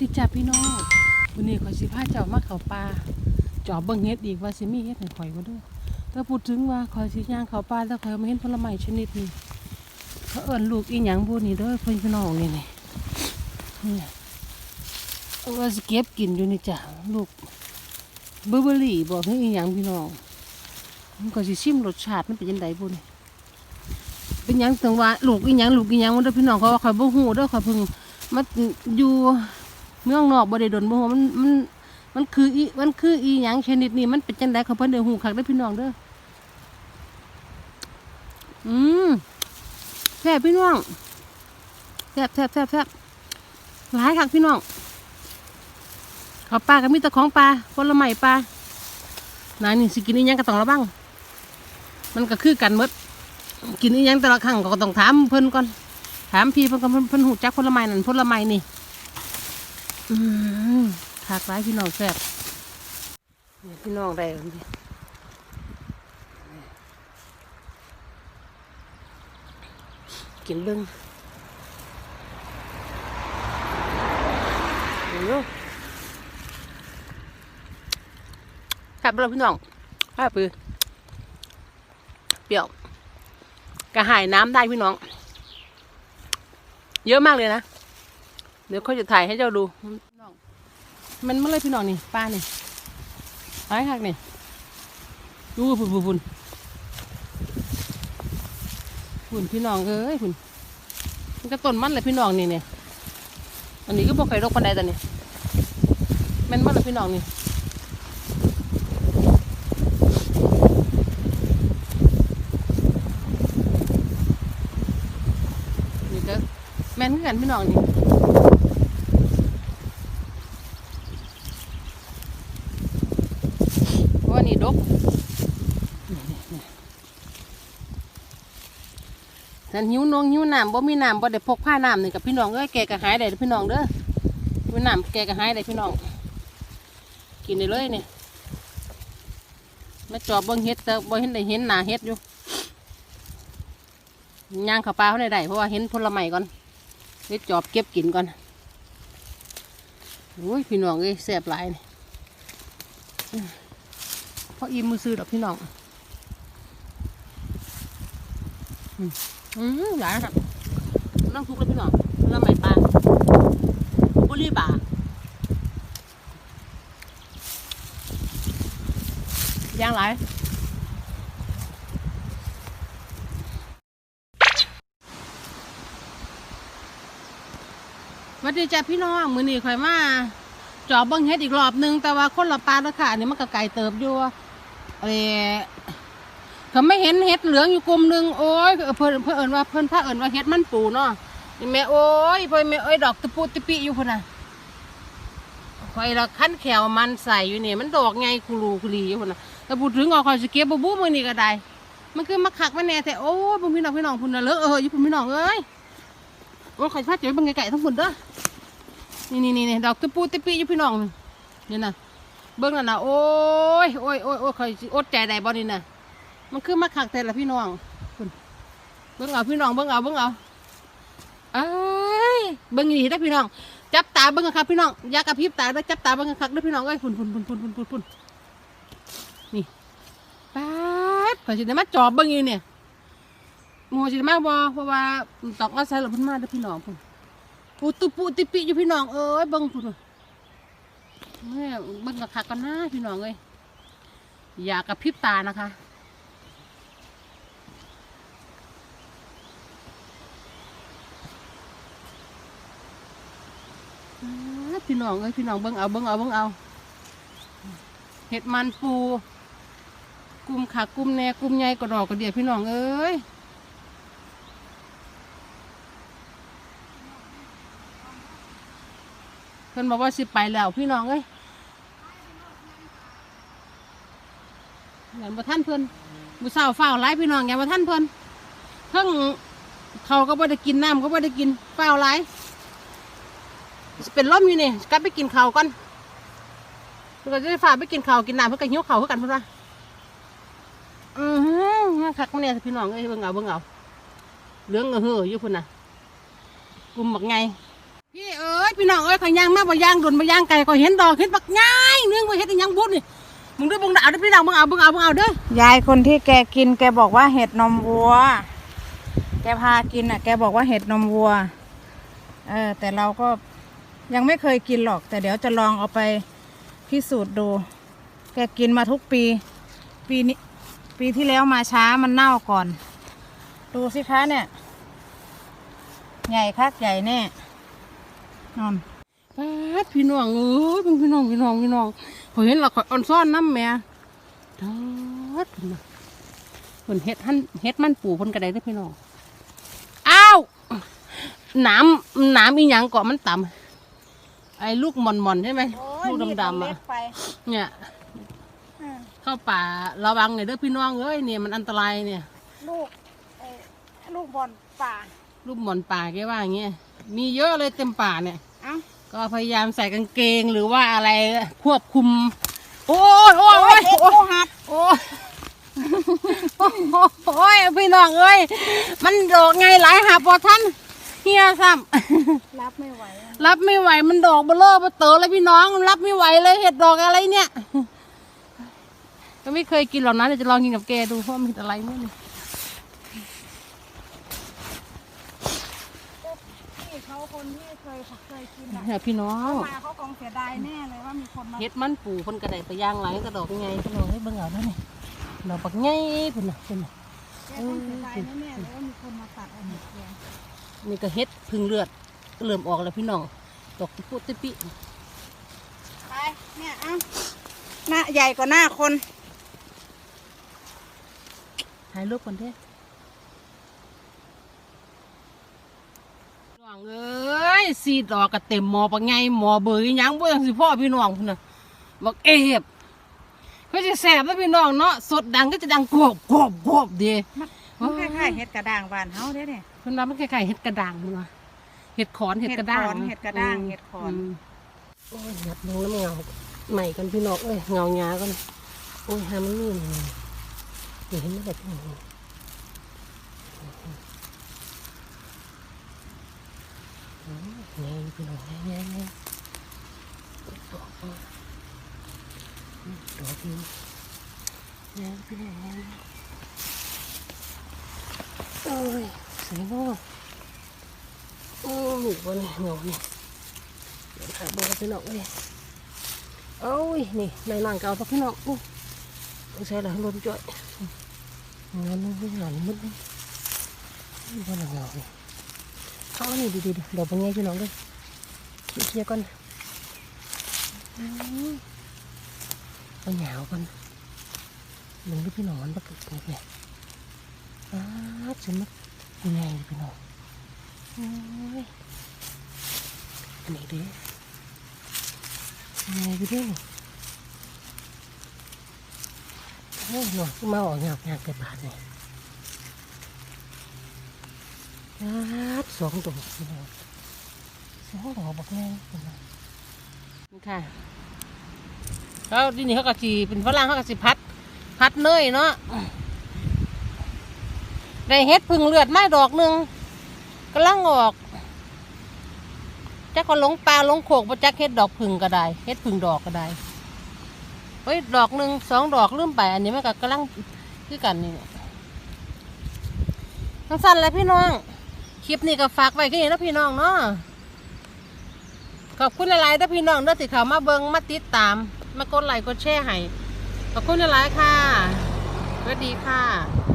ดีจ้าพี่น้องวันนี้ข่อยสิพาเจ้ามาเขาป่าจอบเบิ่งเฮ็ดอีกว่าสิมีเฮ็ดให้ข่อยบ่เด้อแต่พูดถึงว่าข่อยสิย่างเขาป่าแล้วข่อยมาเห็นผลไม้ชนิดนี้เขาเอิ้นลูกอีหยังบุนี่เด้อพี่น้องนี่นี่นี่เอาว่าสิเก็บกินอยู่นี่จ้ะลูกเบอร์เบอรี่บอกให้อีหยังพี่น้องมันก็สิชิมรสชาติมันเป็นจังไดบุนี่เป็นหยังถึงว่าลูกอีหยังลูกอีหยังมันเด้อพี่น้องเขาว่าข่อยบ่ฮู้เด้อข่อยเพิ่งมันอยู่ เมืองนอกบ่ได้ดนบ่มันมันมันคืออีมันคืออีหยังชนิดนี้มันเป็นจังไดเขาเพิ่นได้ฮู้คักเด้อพี่น้องเด้ออืมแซ่บพี่น้องแซ่บแซ่บแซ่บแซ่บหลายคักพี่น้องเขาวปลาก็มีแต่ของปลาผลไม้ปลาไหนายนี่สิกินอีหยังก็ต้องระวังมันก็คือกันหมดกินอีหยังแต่ละครั้งก็ต้องถามเพิ่นก่อนถามพี่เพิ่นก็เพิ่นเพิ่นหูจักผลไม้นั่นผลไม้นี่ อืมขากหลายพี่น้องแซ่บนี่พี่น้องได้แล้วนี่กินเบิ่งเยวครับเราพี่น้องครับปือเปรี้ยวกระหายน้ำได้พี่น้อง เยอะมากเลยนะ เดี๋ยวเขาจะถ่ายให้เจ้าดูมันเมื่อไรพี่น้องนี่ป้านี่ไอ้หักนี่ดูฝุ่นฝุ่นฝุ่นฝุ่นพี่น้องเอ้ยฝุ่นมันก็ต้นมันเลยพี่น้องนี่เนี่ยอันนี้ก็บอกใครรกปันไดแต่นี่มันมันเลยพี่น้องนี่นี่ก็แม่นคือกันพี่น้องนี่เพราะว่านี่ ดกฉันหิวนงหิวน้ำบ่มีน้ำบ่ได้พกผ้าน้ำนี่กับพี่น้องเอ้ยแกก็หายได้เด้อพี่น้องเด้อมีน้ำแกก็หายได้พี่น้อง กินได้เลยเนี่ยมาจอบเบิ่งเฮ็ดแต่บ่เห็นได้เห็นหนาเฮ็ดอยู่ย่างข้าวป่าเขาได้ได้เพราะว่าเห็นผลไม้ก่อนเด็ดจอบเก็บกินก่อนโอ้ยพี่น้องเอ้ยแสบหลายนี่ อื้อเพราะอิ่มมือซื้อดอกพี่น้องอืมอืมหลายครับน้องทุกแล้วพี่น้องแล้วไม่ปลาบุรีบาย่างหลายวัสดีจ้าพี่น้องมือนี้ข่อยมาจอบเบิ้งเฮ็ดอีกรอบหนึง แต่ว่าคนละปลาแล้วค่ะอันนี้มันก็ไก่เติบอยู่ เออเขาไม่เห็นเฮ็ดเหลืองอยู่กลุ่มหนึ่งโอ้ยเพิ่นเพิ่นเอิ้นว่าเพิ่นพาเอิ้นว่าเฮ็ดมันปูเนาะนี่แม่โอ้ยเพิ่นแม่เอ้ยดอกตะปูตะปิอยู่พุ่นน่ะข่อยละคันแขวมันใส่อยู่นี่มันดอกไงคุรูคุรีอยู่พุ่นน่ะแต่พูดถึงเอาข่อยสเก็บบ่บูมือนี้ก็ได้ มันคือมาคักมาแน่แต่โอ้ยบ่พี่น้องพี่น้องพุ่นน่ะเลอะเอออยู่พุ่นพี่น้องเอ้ยโอ้ยข่อยพาเจ๋อเบิ่งไก่ทั้งหมดเด้อนี่นี่นี่ดอกตะปูตะปีอยู่พี่น้องนี่นี่นะ เบิ่งนั่นนะโอ้ยโอ้ยโอ้ยโอ้ยข่อยสิอดใจได้บ่นี่นะมันคือมาคักแต่ละพี่น้องคุณเบิ่งเอาพี่น้องเบิ่งเอาเบิ่งเอาเอ้ยเบิ่งนี่ได้อพี่น้อง จับตาเบิ่งกันครับพี่น้องอยากระพริบตาเด้อจับตาเบิ่งกันครับเด้อพี่น้องเอ้ยฝุ่นฝุ่นฝุ่นฝุ่นฝุ่นฝุ่นฝุ่นนี่ป๊าดข่อยสิได้มาจอบเบิ่งอยู่เนี่ยหมูสิมาบ่เพราะว่าตอกอาศัยหลบพิ่นมาเด้อพี่น้องพุ่นปูตุปูติปิอยู่พี่น้องเอ้ยเบิ่งพุ่น แม่เบิ่งกะคักกันนะพี่น้องเอ้ยอย่ากระพริบตานะคะพี่น้องเอ้ยพี่น้องเบิ่งเอาเบิ่งเอาเบิ่งเอาเห็ดมันปูกลุ่มขากุ่มแหนกลุ่มใหญ่กระดอกกระเดียพี่น้องเอ้ยเพิ่นบอกว่าสิไปแล้วพี่น้องเอ้ย อย่างบ่ท่านเพิ่นบุสาวเฝ้าไล่พี่น้องอย่างบ่ท่านเพิ่นเพิ่งเขาก็บ่ได้กินน้ำก็บ่ได้กินเฝ้าไล่เป็นลมอยู่นี่กลับไปกินข้าวก่อนเพิ่นก็จะได้ฝากไปกินข้าวกินน้ำเพิ่นก็หิวข้าวคือกันเพิ่นว่าอือหือคักมาเนี่ยพี่น้องเอ้ยเบิ่งเอาเบิ่งเอาเหลืองเออเฮ้ออยู่พุ่นน่ะกลุ่มบักไงพี่เอ้ยพี่น้องเอ้ยขยย่างมาบ่ย่างโดนบ่ย่างไก่ข่อยเห็นดอกเห็นบักง่ายเนื่องบ่เฮ็ดอีหยังบุญนี่ มึงเด้อมึงเอาเด้อพี่น้องมึงเอามึงเอามึงเอาเด้อยายคนที่แกกิน แกบอกว่าเห็ดนมวัว แกพากินอะ แกบอกว่าเห็ดนมวัว เออ แต่เราก็ยังไม่เคยกินหรอก แต่เดี๋ยวจะลองเอาไปพิสูจน์ดู แกกินมาทุกปี ปีนี้ ปีที่แล้วมาช้ามันเน่าก่อน ดูสิคะเนี่ย ใหญ่คักใหญ่แน่นอนปาดพี่น้องเอ้ยมึงพี่น้องพี่น้องพี่น้องข่ อยเห็นและข่อยอ่อนซ่อนน้ำแม่ทอดเพิ่นน่ะเพิ่นเฮ็ดหั่นเฮ็ดมันปูเพิ่นก็ได้เด้อพี่น้องอ้าวหนามหนามอีหยังเกาะมันต่ำไอ้ลูกหมอนๆใช่ไหมลูกดำๆอะเนี่ยเข้าป่าระวังหน่อยเด้อพี่น้องเอ้ยเนี่ยมันอันตรายเนี่ย ลูกเอ่อลูกบอลป่าลูกหมอนป่าแกว่าอย่างเงี้ยมีเยอะเลยเต็มป่าเนี่ย เอ้า ก็พยายามใส่กางเกงหรือว่าอะไรควบคุม โอ้ยโอ้ยโอ้ยโอ้ยโอหัดโอ้ยโอ้ยพี่น้องเอ้ยมันโดกไงหลายหาพอท่านเฮียซ้ำรับไม่ไหวรับไม่ไหวมันดอกเบลอเบเตอเลยพี่น้องรับไม่ไหวเลยเห็ดดอกอะไรเนี่ยก็ไม่เคยกินหรอกนะเดี๋ยวจะลองกินกับแกดูเพราะมันอะไรเนี่ยพี่เขาคนที่ เคยเคยกินอะเนี่ยพี่น้องมาเขาคงเสียดายแน่เลยว่ามีคนมาเฮ็ดมันปูเพิ่นกระไดไปย่างหลายกระดอกไงพี่น้องให้เบิ่งเอาเด้อนี่ดอกบักใหญ่เพิ่นน่ะเพิ่นน่ะแกต้องเสียดายแน่ๆเลยว่ามีคนมาตัดเอาเห็ดแกนี่ก็เฮ็ดพึ่งเลือดก็เริ่มออกแล้วพี่น้องดอกติปุติปิไปเนี่ยเอ้าหน้าใหญ่กว่าหน้าคนถ่ายรูปก่อนเด้อน้องเอ้ย สีดอกก็เต็มหมอปักใหญ่หมอเบยหยังบ่จังสิพ่อพี่น้องพุ่นน่ะบักเอฟเขาจะแสบแล้วพี่น้องเนาะสดดังก็จะดังกรอบกรอบกรอบเดีมันคล้ายๆเห็ดกระด้างบ้านเฮาเด้เนี่ยเพิ่นว่ามันคล้ายๆเห็ดกระด่างพุ่นว่าเห็ดขอนเห็ดกระด้างเห็ดกระด้างเห็ดขอนมโอ้ยหยับลงน้ำเงาใหม่กันพี่น้องเอ้ยเงาหยากันโอ้ยหามันนี่นี่เดี๋ยวเห็นไหมแบบนี้ อืมไงพี่น้องไงไงไงดอกมาอืมดอกนี้ไงพี่น้องไงโอ้ยสวยเนาะโอ้ยหนูวันนี้ เงาเนี่ยเดี๋ยวถ่ายเบอร์พี่น้องเลยโอ้ยนี่ในนางเก่าพวกพี่น้องอู้ไม่ใช่หรอรถจ่อยงานมันงานมันนี่บ้านเงาเลยเอาอันนี่ดีๆเดี๋ยวเป็นไงพี่น้องเลยเคลียร์ก่อนอืมเอาหยาวก่อนลงด้วยพี่น้องมันปกติเนี่ยอ้าฉันมันยังไงพี่น้องโอ้ยอันนี้ดิยังไงไปดิเฮ้ยหนวดมาออกงากงากเกิดบาทนี่ยด สองตัวพี่น้องสองดอกบอกแม่นี่ค่ะแล้วทีนี้เขาก็จีเป็นฝรั่งเขาก็สิพัด พัดเนยเนาะได้เฮ็ดพึ่งเลือดไม้ดอกหนึ่งกำลังออกจักก็หลงปลาหลงโขกบ่จักเฮ็ดดอกพึ่งก็ได้เฮ็ดพึ่งดอกก็ได้เฮ้ยดอกหนึ่งสองดอกลืมไป อันนี้มันก็กำลังคือกันนี่ทั้งสั้นเลยพี่น้อง คลิปนี้ก็ฝากไว้แค่นี้นะพี่น้องเนาะขอบคุณหลายๆนะพี่น้องเด้อที่เขามาเบิงมาติดตาม มากดไลค์กดแชร์ให้ขอบคุณหลายๆค่ะสวัสดีค่ะ